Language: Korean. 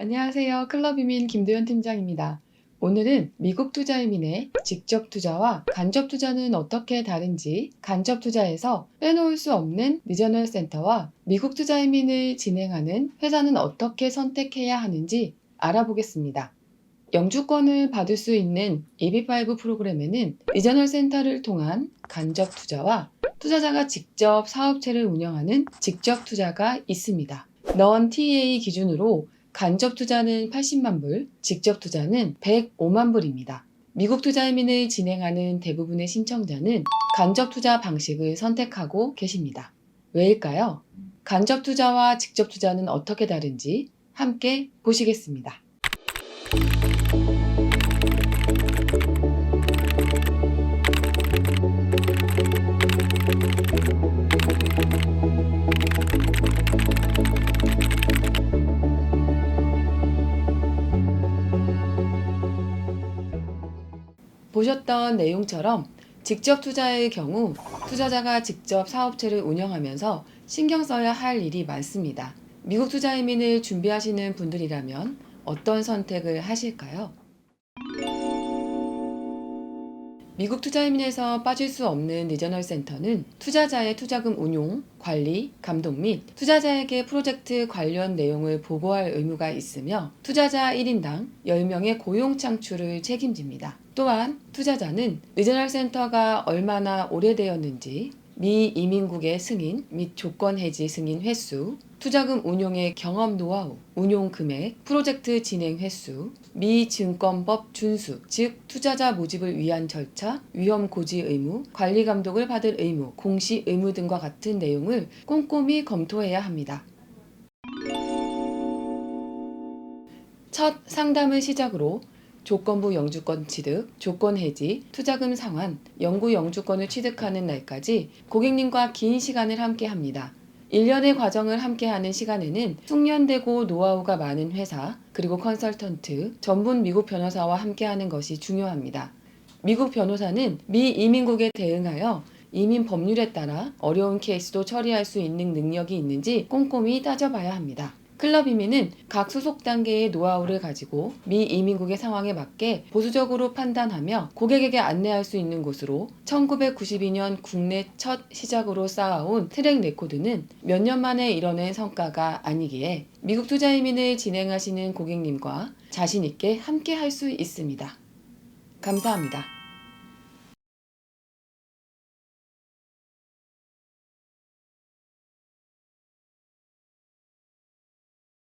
안녕하세요. 클럽이민 김도현 팀장입니다. 오늘은 미국 투자이민의 직접 투자와 간접 투자는 어떻게 다른지, 간접 투자에서 빼놓을 수 없는 리저널 센터와 미국 투자이민을 진행하는 회사는 어떻게 선택해야 하는지 알아보겠습니다. 영주권을 받을 수 있는 EB5 프로그램에는 리저널 센터를 통한 간접 투자와 투자자가 직접 사업체를 운영하는 직접 투자가 있습니다. 넌 TA 기준으로 간접 투자는 80만 불, 직접 투자는 105만 불입니다. 미국 투자이민을 진행하는 대부분의 신청자는 간접 투자 방식을 선택하고 계십니다. 왜일까요? 간접 투자와 직접 투자는 어떻게 다른지 함께 보시겠습니다. 보셨던 내용처럼 직접 투자의 경우 투자자가 직접 사업체를 운영하면서 신경 써야 할 일이 많습니다. 미국 투자 이민을 준비하시는 분들이라면 어떤 선택을 하실까요? 미국 투자이민에서 빠질 수 없는 리저널 센터는 투자자의 투자금 운용, 관리, 감독 및 투자자에게 프로젝트 관련 내용을 보고할 의무가 있으며 투자자 1인당 10명의 고용 창출을 책임집니다. 또한 투자자는 리저널 센터가 얼마나 오래되었는지, 미 이민국의 승인 및 조건 해지 승인 횟수, 투자금 운용의 경험 노하우, 운용 금액, 프로젝트 진행 횟수, 미 증권법 준수, 즉 투자자 모집을 위한 절차, 위험 고지 의무, 관리 감독을 받을 의무, 공시 의무 등과 같은 내용을 꼼꼼히 검토해야 합니다. 첫 상담을 시작으로 조건부 영주권 취득, 조건 해지, 투자금 상환, 영구 영주권을 취득하는 날까지 고객님과 긴 시간을 함께 합니다. 1년의 과정을 함께하는 시간에는 숙련되고 노하우가 많은 회사, 그리고 컨설턴트, 전문 미국 변호사와 함께하는 것이 중요합니다. 미국 변호사는 미 이민국에 대응하여 이민 법률에 따라 어려운 케이스도 처리할 수 있는 능력이 있는지 꼼꼼히 따져봐야 합니다. 클럽 이민은 각 소속 단계의 노하우를 가지고 미 이민국의 상황에 맞게 보수적으로 판단하며 고객에게 안내할 수 있는 곳으로 1992년 국내 첫 시작으로 쌓아온 트랙 레코드는 몇 년 만에 이뤄낸 성과가 아니기에 미국 투자 이민을 진행하시는 고객님과 자신있게 함께 할 수 있습니다. 감사합니다.